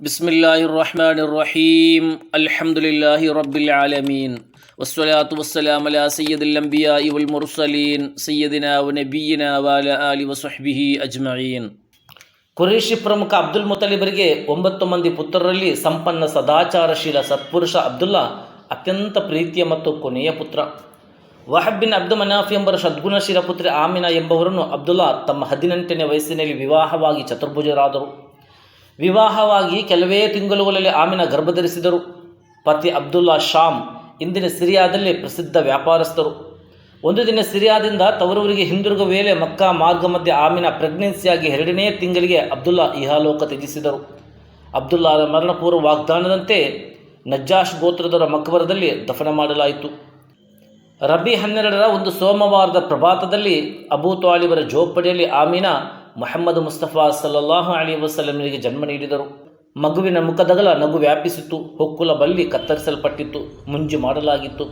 بسم الله الرحمن الرحيم الحمد لله رب العالمين والصلاة والسلام على سيد الأنبياء والمرسلين سيدنا ونبينا وعلى آله وصحبه أجمعين ಕುರೇಶಿ ಪ್ರಮುಖ ಅಬ್ದುಲ್ ಮುತಲಿಬರಿಗೆ ಒಂಬತ್ತು ಮಂದಿ ಪುತ್ರರಲ್ಲಿ ಸಂಪನ್ನ ಸದಾಚಾರಶೀಲ ಸತ್ಪುರುಷ ಅಬ್ದುಲ್ಲಾ ಅತ್ಯಂತ ಪ್ರೀತಿಯ ಮತ್ತು ಕೊನೆಯ ಪುತ್ರ. ವಹಬ್ಬಿನ್ ಅಬ್ದು ಮನಾಫಿ ಎಂಬರ ಸದ್ಗುಣಶೀಲ ಪುತ್ರಿ ಆಮಿನಾ ಎಂಬವರನ್ನು ಅಬ್ದುಲ್ಲಾ ತಮ್ಮ ಹದಿನೆಂಟನೇ ವಯಸ್ಸಿನಲ್ಲಿ ವಿವಾಹವಾಗಿ ಚತುರ್ಭುಜರಾದರು. ವಿವಾಹವಾಗಿ ಕೆಲವೇ ತಿಂಗಳುಗಳಲ್ಲಿ ಆಮಿನ ಗರ್ಭಧರಿಸಿದರು. ಪತಿ ಅಬ್ದುಲ್ಲಾ ಶಾಮ್ ಇಂದಿನ ಸಿರಿಯಾದಲ್ಲಿ ಪ್ರಸಿದ್ಧ ವ್ಯಾಪಾರಸ್ಥರು. ಒಂದು ದಿನ ಸಿರಿಯಾದಿಂದ ತವರೂರಿಗೆ ಹಿಂದಿರುಗುವ ವೇಳೆ ಮಕ್ಕಾ ಮಾರ್ಗ ಮಧ್ಯೆ ಆಮಿನ ಪ್ರೆಗ್ನೆನ್ಸಿಯಾಗಿ ಎರಡನೇ ತಿಂಗಳಿಗೆ ಅಬ್ದುಲ್ಲಾ ಇಹಾಲೋಕ ತ್ಯಜಿಸಿದರು. ಅಬ್ದುಲ್ಲಾರ ಮರಣಪೂರ್ವ ವಾಗ್ದಾನದಂತೆ ನಜ್ಜಾಶ್ ಗೋತ್ರದರ ಮಕ್ಬರದಲ್ಲಿ ದಫನ ಮಾಡಲಾಯಿತು. ರಬಿ ಹನ್ನೆರಡರ ಒಂದು ಸೋಮವಾರದ ಪ್ರಭಾತದಲ್ಲಿ ಅಬೂ ತಾಲಿಬರ ಜೋಪಡಿಯಲ್ಲಿ ಆಮೀನಾ ಮೊಹಮ್ಮದ್ ಮುಸ್ತಫಾ ಸಲ್ಲಲ್ಲಾಹು ಅಲಿ ವಸಲಮಿಗೆ ಜನ್ಮ ನೀಡಿದರು. ಮಗುವಿನ ಮುಖದಗಲ ನಗು ವ್ಯಾಪಿಸಿತು ಹೊಕ್ಕುಲ ಬಲ್ಲಿ ಕತ್ತರಿಸಲ್ಪಟ್ಟಿತ್ತು. ಮುಂಜು ಮಾಡಲಾಗಿತ್ತು.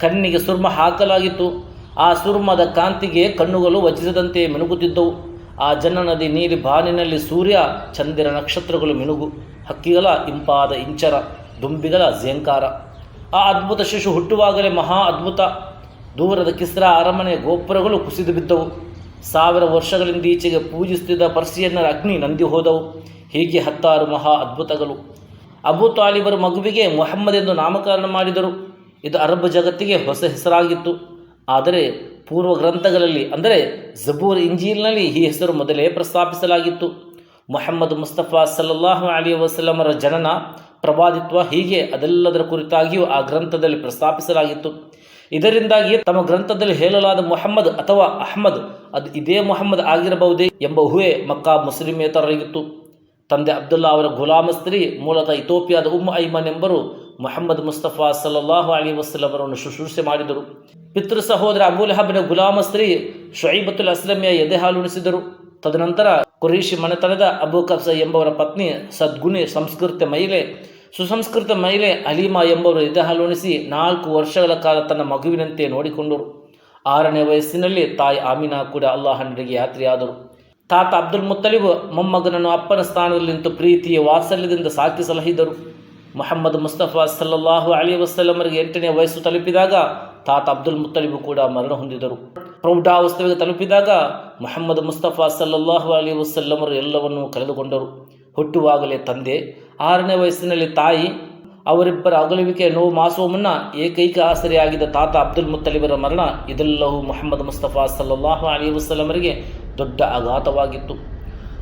ಕಣ್ಣಿಗೆ ಸುರ್ಮ ಹಾಕಲಾಗಿತ್ತು. ಆ ಸುರ್ಮದ ಕಾಂತಿಗೆ ಕಣ್ಣುಗಳು ವಜಿಸದಂತೆ ಮಿನುಗುತ್ತಿದ್ದವು. ಆ ಜನನದಿ ನೀಲಿ ಬಾನಿನಲ್ಲಿ ಸೂರ್ಯ, ಚಂದಿರ ನಕ್ಷತ್ರಗಳು ಮಿನುಗು. ಹಕ್ಕಿಗಳ ಇಂಪಾದ ಇಂಚರ. ದುಂಬಿಗಳ ಝೇಂಕಾರ ಆ ಅದ್ಭುತ ಶಿಶು ಹುಟ್ಟುವಾಗಲೇ ಮಹಾ ಅದ್ಭುತ. ದೂರದ ಕಿಸ್ರ ಅರಮನೆ ಗೋಪುರಗಳು ಕುಸಿದು ಬಿದ್ದವು. ಸಾವಿರ ವರ್ಷಗಳಿಂದೀಚೆಗೆ ಪೂಜಿಸುತ್ತಿದ್ದ ಪರ್ಸಿಯನ್ನರ ಅಗ್ನಿ ನಂದಿ ಹೋದವು. ಹೀಗೆ ಹತ್ತಾರು ಮಹಾ ಅದ್ಭುತಗಳು. ಅಬು ತಾಲಿಬರ ಮಗುವಿಗೆ ಮೊಹಮ್ಮದ್ ಎಂದು ನಾಮಕರಣ ಮಾಡಿದರು. ಇದು ಅರಬ್ ಜಗತ್ತಿಗೆ ಹೊಸ ಹೆಸರಾಗಿತ್ತು. ಆದರೆ ಪೂರ್ವ ಗ್ರಂಥಗಳಲ್ಲಿ ಅಂದರೆ ಜಬೂರ್ ಇಂಜೀಲ್ನಲ್ಲಿ ಈ ಹೆಸರು ಮೊದಲೇ ಪ್ರಸ್ತಾಪಿಸಲಾಗಿತ್ತು. ಮೊಹಮ್ಮದ್ ಮುಸ್ತಫಾ ಸಲ್ಲಲ್ಲಾಹು ಅಲಿ ವಸಲಮರ ಜನನ ಪ್ರವಾದಿತ್ವ ಹೀಗೆ ಅದೆಲ್ಲದರ ಕುರಿತಾಗಿಯೂ ಆ ಗ್ರಂಥದಲ್ಲಿ ಪ್ರಸ್ತಾಪಿಸಲಾಗಿತ್ತು. ಇದರಿಂದಾಗಿ ತಮ್ಮ ಗ್ರಂಥದಲ್ಲಿ ಹೇಳಲಾದ ಮೊಹಮ್ಮದ್ ಅಥವಾ ಅಹ್ಮದ್ ಅದು ಇದೇ ಮೊಹಮ್ಮದ್ ಆಗಿರಬಹುದೇ ಎಂಬ ಊಹೆ ಮಕ್ಕಾ ಮುಸ್ಲಿಮೇತರಾಗಿತ್ತು ತಂದೆ ಅಬ್ದುಲ್ಲಾ ಅವರ ಗುಲಾಮ ಸ್ತ್ರೀ ಮೂಲತಃ ಇಥೋಪಿಯಾದ ಉಮ್ ಐಮನ್ ಎಂಬರು ಮೊಹಮ್ಮದ್ ಮುಸ್ತಫಾ ಸಲ್ಲಲ್ಲಾಹು ಅಲಿ ವಸಲ್ಲಮರನ್ನು ಶುಶ್ರೂಷೆ ಮಾಡಿದರು. ಪಿತೃ ಸಹೋದರ ಅಬುಲ್ ಹಬ್ನ ಗುಲಾಮ ಸ್ತ್ರೀ ಅಸ್ಲಮಿಯ ಎದೆ ಹಾಲುಣಿಸಿದರು ತದನಂತರ ಕುರೀಷಿ ಮನೆತನದ ಅಬು ಕಬ್ಸ ಎಂಬವರ ಪತ್ನಿ ಸದ್ಗುಣಿ ಸಂಸ್ಕೃತ ಮಹಿಳೆ, ಸುಸಂಸ್ಕೃತ ಮಹಿಳೆ ಅಲೀಮಾ ಎಂಬವರು ಎದೆ ಹಾಲುಣಿಸಿ ನಾಲ್ಕು ವರ್ಷಗಳ ಕಾಲ ತನ್ನ ಮಗುವಿನಂತೆ ನೋಡಿಕೊಂಡರು. ಆರನೇ ವಯಸ್ಸಿನಲ್ಲಿ ತಾಯಿ ಆಮಿನಾ ಕೂಡ ಅಲ್ಲಾಹನಿಗೆ ಯಾತ್ರೆಯಾದರು. ತಾತ ಅಬ್ದುಲ್ ಮುತ್ತಲಿಬ್ ಮೊಮ್ಮಗನನ್ನು ಅಪ್ಪನ ಸ್ಥಾನದಲ್ಲಿ ನಿಂತು ಪ್ರೀತಿಯ ವಾತ್ಸಲ್ಯದಿಂದ ಸಾಕಿ ಸಲಹಿದರು. ಮೊಹಮ್ಮದ್ ಮುಸ್ತಫಾ ಸಲ್ಲಾಹು ಅಲಿ ವಸಲ್ಲಮರಿಗೆ ಎಂಟನೇ ವಯಸ್ಸು ತಲುಪಿದಾಗ ತಾತ ಅಬ್ದುಲ್ ಮುತ್ತಲಿಬು ಕೂಡ ಮರಣ ಹೊಂದಿದರು. ಪ್ರೌಢಾವಸ್ಥೆಗೆ ತಲುಪಿದಾಗ ಮೊಹಮ್ಮದ್ ಮುಸ್ತಫಾ ಸಲ್ಲಲ್ಲಾಹು ಅಲಿ ವಸಲ್ಲಮರು ಎಲ್ಲವನ್ನು ಕಳೆದುಕೊಂಡರು. ಹುಟ್ಟುವಾಗಲೇ ತಂದೆ, ಆರನೇ ವಯಸ್ಸಿನಲ್ಲಿ ತಾಯಿ, ಅವರಿಬ್ಬರ ಅಗಲುವಿಕೆ ನೋವು ಮಾಸುವ ಮುನ್ನ ಏಕೈಕ ಆಸರೆಯಾಗಿದ್ದ ತಾತ ಅಬ್ದುಲ್ ಮುತ್ತಲಿಬರ ಮರಣ ಇದೆಲ್ಲವೂ ಮೊಹಮ್ಮದ್ ಮುಸ್ತಫಾ ಸಲ್ಲಲ್ಲಾಹು ಅಲಿ ವಸಲ್ಲಮರಿಗೆ ದೊಡ್ಡ ಆಘಾತವಾಗಿತ್ತು.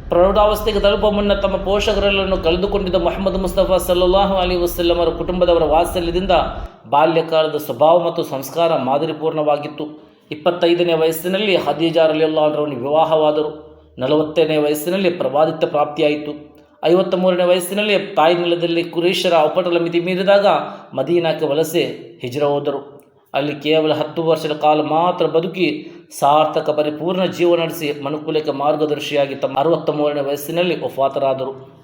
ಪ್ರೌಢಾವಸ್ಥೆಗೆ ತಲುಪುವ ಮುನ್ನ ತಮ್ಮ ಪೋಷಕರೆಲ್ಲರನ್ನು ಕಳೆದುಕೊಂಡಿದ್ದ ಮೊಹಮ್ಮದ್ ಮುಸ್ತಫಾ ಸಲ್ಲಲ್ಲಾಹು ಅಲಿ ವಸಲ್ಲಮರ ಕುಟುಂಬದವರ ವಾತ್ಸಲ್ಯದಿಂದ ಬಾಲ್ಯಕಾಲದ ಸ್ವಭಾವ ಮತ್ತು ಸಂಸ್ಕಾರ ಮಾದರಿಪೂರ್ಣವಾಗಿತ್ತು. ಇಪ್ಪತ್ತೈದನೇ ವಯಸ್ಸಿನಲ್ಲಿ ಹದೀಜಾರ್ ಅಲಿಯಲ್ಲಾಹರವನಿಗೆ ವಿವಾಹವಾದರು. ನಲವತ್ತನೇ ವಯಸ್ಸಿನಲ್ಲಿ ಪ್ರವಾದಿತ್ವ ಪ್ರಾಪ್ತಿಯಾಯಿತು. ಐವತ್ತ ಮೂರನೇ ವಯಸ್ಸಿನಲ್ಲಿ ತಾಯಿ ನೆಲದಲ್ಲಿ ಕುರೇಶರ ಅಪಟಲ ಮಿತಿ ಮೀರಿದಾಗ ಮದೀನಾಕ್ಕೆ ವಲಸೆ ಹಿಜ್ರ ಹೋದರು. ಅಲ್ಲಿ ಕೇವಲ ಹತ್ತು ವರ್ಷದ ಕಾಲ ಮಾತ್ರ ಬದುಕಿ ಸಾರ್ಥಕ ಪರಿಪೂರ್ಣ ಜೀವನ ನಡೆಸಿ ಮನುಕುಲಕ್ಕೆ ಮಾರ್ಗದರ್ಶಿಯಾಗಿ ತಮ್ಮ ಅರವತ್ತ ಮೂರನೇ ವಯಸ್ಸಿನಲ್ಲಿ ಒಫಾತರಾದರು